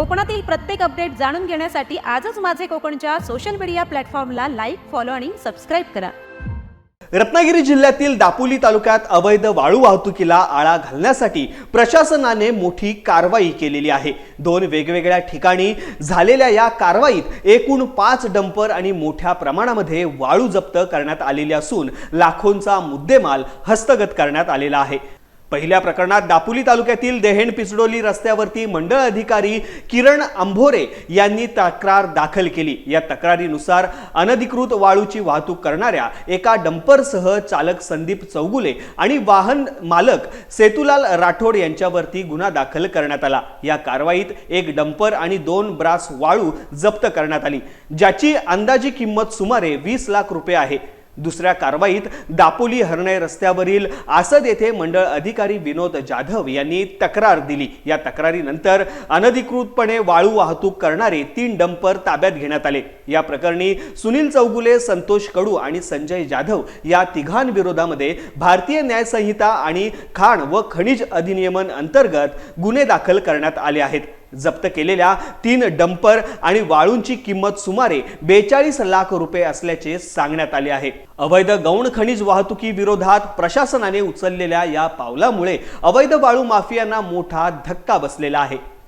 कोकणातील प्रत्येक अपडेट जाणून घेण्यासाठी आजच माझे कोकणच्या सोशल मीडिया प्लॅटफॉर्मला लाईक फॉलो आणि सबस्क्राईब करा. रत्नागिरी जिल्ह्यातील दापोली तालुक्यात अवैध वाळू वाहतुकीला आळा घालण्यासाठी प्रशासनाने मोठी कारवाई केलेली आहे. दोन वेगवेगळ्या ठिकाणी झालेल्या या कारवाईत एकूण पाच डंपर आणि मोठ्या प्रमाणामध्ये वाळू जप्त करण्यात आलेली असून लाखोंचा मुद्देमाल हस्तगत करण्यात आलेला आहे. पहिल्या प्रकरणात दापोली तालुक्यातील देहेण पिचडोली रस्त्यावरती मंडळ अधिकारी किरण अंभोरे यांनी तक्रार दाखल केली. या तक्रारीनुसार अनधिकृत वाळूची वाहतूक करणाऱ्या एका डंपरसह चालक संदीप चौगुले आणि वाहन मालक सेतुलाल राठोड यांच्यावरती गुन्हा दाखल करण्यात आला. या कारवाईत एक डंपर आणि दोन ब्रास वाळू जप्त करण्यात आली. ज्याची अंदाजी किंमत सुमारे वीस लाख रुपये आहे. दुसऱ्या कारवाईत दापोली हरणे रस्त्यावरील आसद येथे मंडळ अधिकारी विनोद जाधव यांनी तक्रार दिली. या तक्रारीनंतर अनधिकृतपणे वाळू वाहतूक करणारे तीन डंपर ताब्यात घेण्यात आले. या प्रकरणी सुनील चौगुले संतोष कडू आणि संजय जाधव या तिघांविरोधामध्ये भारतीय न्यायसंहिता आणि खाण व खनिज अधिनियमन अंतर्गत गुन्हे दाखल करण्यात आले आहेत. जप्त केलेल्या तीन डंपर आणि वाळूंची किंमत सुमारे बेचाळीस लाख रुपये असल्याचे सांगण्यात आले आहे. अवैध गौण खनिज वाहतुकी विरोधात प्रशासनाने उचललेल्या या पावलामुळे अवैध वाळू माफियांना मोठा धक्का बसलेला आहे.